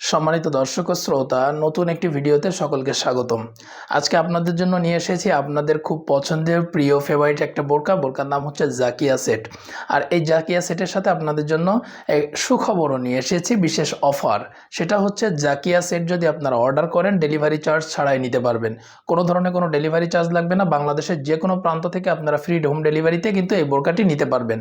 সম্মানিত দর্শক ও শ্রোতা, নতুন একটি ভিডিওতে সকলকে স্বাগতম। আজকে আপনাদের জন্য নিয়ে এসেছি আপনাদের খুব পছন্দের প্রিয় ফেভারিট একটা বোরকা। বোরকার নাম হচ্ছে জাকিয়া সেট। আর এই জাকিয়া সেটের সাথে আপনাদের জন্য সুখবরও নিয়ে এসেছি, বিশেষ অফার। সেটা হচ্ছে জাকিয়া সেট যদি আপনারা অর্ডার করেন, ডেলিভারি চার্জ ছাড়াই নিতে পারবেন। কোনো ধরনের কোনো ডেলিভারি চার্জ লাগবে না। বাংলাদেশের যে কোনো প্রান্ত থেকে আপনারা ফ্রি হোম ডেলিভারিতে কিন্তু এই বোরকাটি নিতে পারবেন।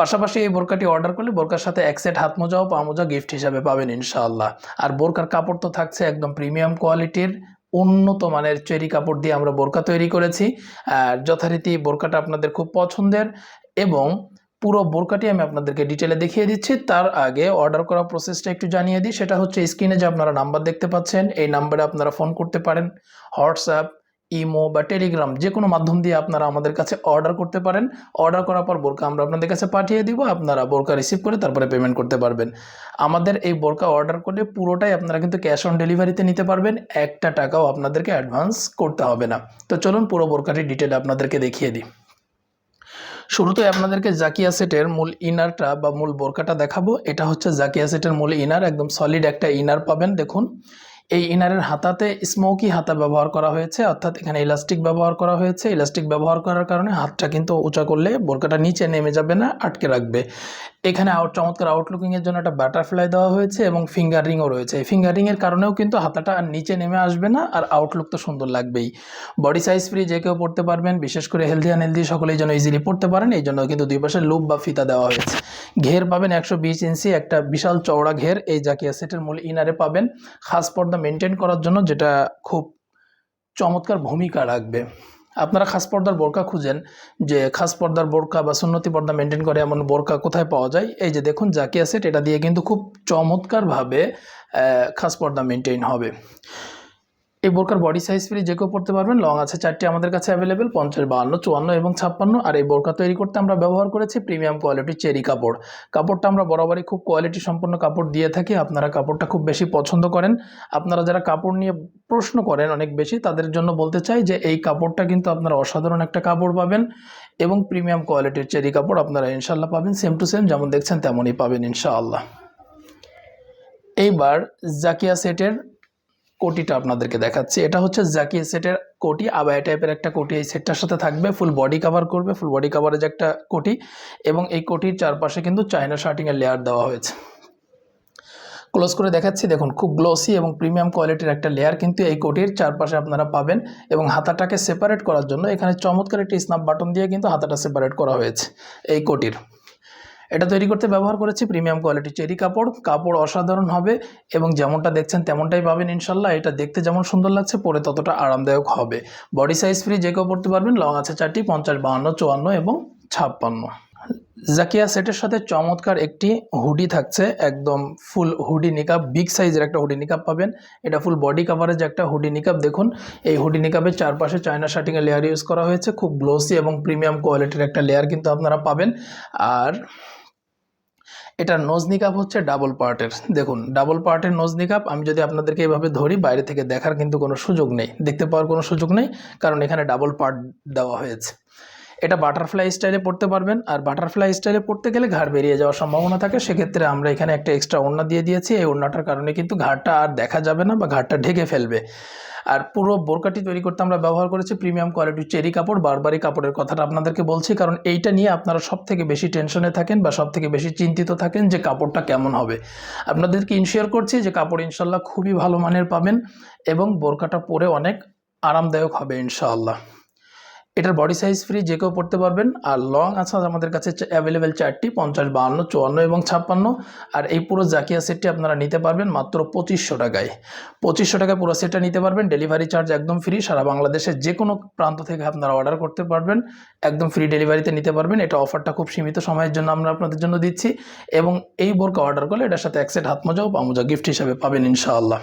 পাশাপাশি এই বোরকাটি অর্ডার করলে বোরকার সাথে এক সেট হাত মোজা ও পা মোজা গিফট হিসাবে পাবেন ইনশাআল্লাহ। আর বোরকার কাপড় তো থাকছে একদম প্রিমিয়াম কোয়ালিটির, উন্নত মানের চেরি কাপড় দিয়ে আমরা বোরকা তৈরি করেছি। আর যথারীতি বোরকাটা আপনাদের খুব পছন্দের এবং পুরো বোরকাটি আমি আপনাদেরকে ডিটেলে দেখিয়ে দিচ্ছি। তার আগে অর্ডার করা প্রসেসটা একটু জানিয়ে দিই। সেটা হচ্ছে স্ক্রিনে যে আপনারা নাম্বার দেখতে পাচ্ছেন, এই নাম্বারে আপনারা ফোন করতে পারেন। হোয়াটসঅ্যাপ ইমো বা টেলিগ্রাম যে কোনো মাধ্যম দিয়ে আপনারা আমাদের কাছে অর্ডার করতে পারেন। অর্ডার করার পর বোরকা আমরা আপনাদের কাছে পাঠিয়ে দিব, আপনারা বোরকা রিসিভ করে তারপরে পেমেন্ট করতে পারবেন। আমাদের এই বোরকা অর্ডার করলে পুরোটাই আপনারা কিন্তু ক্যাশ অন ডেলিভারিতে নিতে পারবেন, একটা টাকাও আপনাদেরকে অ্যাডভান্স করতে হবে না। তো চলুন পুরো বোরকাটির ডিটেল আপনাদেরকে দেখিয়ে দিই। শুরুতে আপনাদেরকে জাকিয়া সেটের মূল ইনারটা বা মূল বোরকাটা দেখাবো। এটা হচ্ছে জাকিয়া সেটের মূল ইনার একদম সলিড একটা ইনার পাবেন, দেখুন। এই ইনারের হাতাতে স্মোকি হাতা ব্যবহার করা হয়েছে, অর্থাৎ এখানে ইলাস্টিক ব্যবহার করা হয়েছে। ইলাস্টিক ব্যবহার করার কারণে হাতটা কিন্তু উঁচা করলে বোরকাটা নিচে নেমে যাবে না, আটকে রাখবে। এখানে আউট চমৎকার আউটলুকিংয়ের জন্য একটা বাটারফ্লাই দেওয়া হয়েছে এবং ফিঙ্গার রিংও রয়েছে। এই ফিঙ্গার রিংয়ের কারণেও কিন্তু হাতাটা আর নিচে নেমে আসবে না আর আউটলুক তো সুন্দর লাগবেই। বডি সাইজ ফ্রি যে কেউ পড়তে পারবেন, বিশেষ করে হেলদি অ্যান্ড হেলদি সকলেই যেন ইজিলি পড়তে পারেন, এই জন্য কিন্তু দুই পাশে লুপ বা ফিতা দেওয়া হয়েছে। ঘের পাবেন একশো বিশ ইঞ্চি একটা বিশাল চওড়া ঘের, এই জাকিয়া সেটের মূল ইনারে পাবেন। খাস পর্দা মেনটেন করার জন্য যেটা খুব চমৎকার ভূমিকা রাখবে। আপনারা খাস পর্দার বোরকা খুঁজেন যে খাস পর্দার বোরকা বা সুন্নতি পর্দা মেনটেন করে এমন বোরকা কোথায় পাওয়া যায়। এই যে দেখুন, জাকিয়া সেট, এটা দিয়ে কিন্তু খুব চমৎকারভাবে খাস পর্দা মেনটেন হবে। এই বোরকার বডি সাইজ ফ্রি যে কেউ পড়তে পারবেন লং আছে চারটি আমাদের কাছে অ্যাভেলেবেল পঞ্চাশ, বাহান্ন, চুয়ান্ন এবং ছাপ্পান্ন। আর এই বোরকা তৈরি করতে আমরা ব্যবহার করেছি প্রিমিয়াম কোয়ালিটির চেরি কাপড়। কাপড়টা আমরা বরাবরই খুব কোয়ালিটি সম্পন্ন কাপড় দিয়ে থাকি। আপনারা কাপড়টা খুব বেশি পছন্দ করেন। আপনারা যারা কাপড় নিয়ে প্রশ্ন করেন অনেক বেশি, তাদের জন্য বলতে চাই যে এই কাপড়টা কিন্তু আপনারা অসাধারণ একটা কাপড় পাবেন এবং প্রিমিয়াম কোয়ালিটির চেরি কাপড় আপনারা ইনশাল্লাহ পাবেন সেম টু সেম যেমন দেখছেন তেমনই পাবেন ইনশাআল্লাহ। এইবার জাকিয়া সেটের কোটিটা আপনাদেরকে দেখাচ্ছি। এটা হচ্ছে জাকিয়া সেটের কোটি, আবায়া টাইপের একটা কোটি। এই সেটটার সাথে থাকবে ফুল বডি কভার করবে ফুল বডি কভারেজ একটা কোটি এবং এই কোটির চারপাশে কিন্তু চায়না শার্টিংয়ের লেয়ার দেওয়া হয়েছে। ক্লোজ করে দেখাচ্ছি, দেখুন, খুব গ্লোসি এবং প্রিমিয়াম কোয়ালিটির একটা লেয়ার কিন্তু এই কোটির চারপাশে আপনারা পাবেন এবং হাতাটাকে সেপারেট করার জন্য এখানে চমৎকার একটি স্ন্যাপ বাটন দিয়ে কিন্তু হাতাটা সেপারেট করা হয়েছে এই কোটির। এটা তৈরি করতে ব্যবহার করেছি প্রিমিয়াম কোয়ালিটি চেরি কাপড়। কাপড় অসাধারণ হবে এবং যেমনটা দেখছেন তেমনটাই পাবেন ইনশাল্লাহ। এটা দেখতে যেমন সুন্দর লাগছে, পরে ততটা আরামদায়ক হবে। বডি সাইজ ফ্রি যে কেউ পড়তে পারবেন, লং আছে চারটি, পঞ্চাশ, বাহান্ন, চুয়ান্ন এবং ছাপ্পান্ন। জাকিয়া সেটের সাথে চমৎকার একটি হুডি থাকছে, একদম ফুল হুডি নিকাপ বিগ সাইজের একটা হুডি নিকাপ পাবেন। এটা ফুল বডি কাভারেজ একটা হুডি নিকাপ দেখুন, এই হুডি নিকাপের চারপাশে চায়না শার্টিংয়ের লেয়ার ইউজ করা হয়েছে। খুব গ্লোসি এবং প্রিমিয়াম কোয়ালিটির একটা লেয়ার কিন্তু আপনারা পাবেন। আর এটার নোজ নিকাপ হচ্ছে ডাবল পার্টের দেখুন ডাবল পার্টের নোজ নিকাপ আমি যদি আপনাদেরকে এভাবে ধরি, বাইরে থেকে দেখার কিন্তু কোনো সুযোগ নেই। দেখতে পাওয়ার কোনো সুযোগ নেই, কারণ এখানে ডাবল পার্ট দেওয়া হয়েছে। এটা বাটারফ্লাই স্টাইলে পড়তে পারবেন। আর বাটারফ্লাই স্টাইলে পড়তে গেলে ঘাড় বেরিয়ে যাওয়ার সম্ভাবনা থাকে। সেক্ষেত্রে আমরা এখানে একটা এক্সট্রা ওড়না দিয়ে দিয়েছি। এই ওড়নাটার কারণে কিন্তু ঘাড়টা আর দেখা যাবে না বা ঘাড়টা ঢেকে ফেলবে। আর পুরো বোরকাটি তৈরি করতে আমরা ব্যবহার করেছি প্রিমিয়াম কোয়ালিটির চেরি কাপড় বারবারই কাপড়ের কথাটা আপনাদেরকে বলছি। কারণ এইটা নিয়ে আপনারা সব থেকে বেশি টেনশনে থাকেন বা সব থেকে বেশি চিন্তিত থাকেন যে কাপড়টা কেমন হবে। আপনাদেরকে ইনশিওর করছি যে কাপড় ইনশাল্লাহ খুবই ভালো মানের পাবেন এবং বোরকাটা পরে অনেক আরামদায়ক হবে ইনশাআল্লাহ। এটার বডি সাইজ ফ্রি যে কেউ পড়তে পারবেন। আর লং আছে আমাদের কাছে অ্যাভেলেবেল চারটি, পঞ্চাশ, বাহান্ন, চুয়ান্ন এবং ছাপ্পান্ন। আর এই পুরো জাকিয়া সেটটি আপনারা নিতে পারবেন মাত্র পঁচিশশো টাকায়। পঁচিশশো টাকায় পুরো সেটটা নিতে পারবেন। ডেলিভারি চার্জ একদম ফ্রি সারা বাংলাদেশের যে কোনো প্রান্ত থেকে আপনারা অর্ডার করতে পারবেন। একদম ফ্রি ডেলিভারিতে নিতে পারবেন। এটা অফারটা খুব সীমিত সময়ের জন্য আমরা আপনাদের জন্য দিচ্ছি। এবং এই বোরকা অর্ডার করলে এটার সাথে এক সেট হাত মোজা ও পামোজা গিফট হিসাবে পাবেন ইনশাআল্লাহ।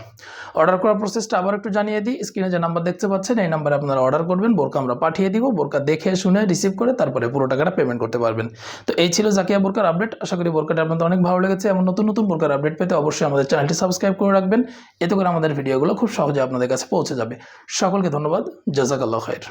অর্ডার করার প্রসেসটা আবার একটু জানিয়ে দিই। স্ক্রিনে যে নাম্বার দেখতে পাচ্ছেন, এই নাম্বারে আপনারা অর্ডার করবেন। বোরকা আমরা পাঠিয়ে দিব। বোরকা দেখে শুনে রিসিভ করে তারপরে পুরো টাকাটা পেমেন্ট করতে পারবেন। তো এই ছিল জাকিয়া বোরকার আপডেট আশা করি বোরকাটা আপনাদের অনেক ভালো লেগেছে। এবং নতুন নতুন বোরকার আপডেট পেতে অবশ্যই আমাদের চ্যানেলটি সাবস্ক্রাইব করে রাখবেন। এতে করে আমাদের ভিডিওগুলো খুব সহজে আপনাদের কাছে পৌঁছে যাবে। সকলকে ধন্যবাদ। জাজাকাল্লাহ খায়ের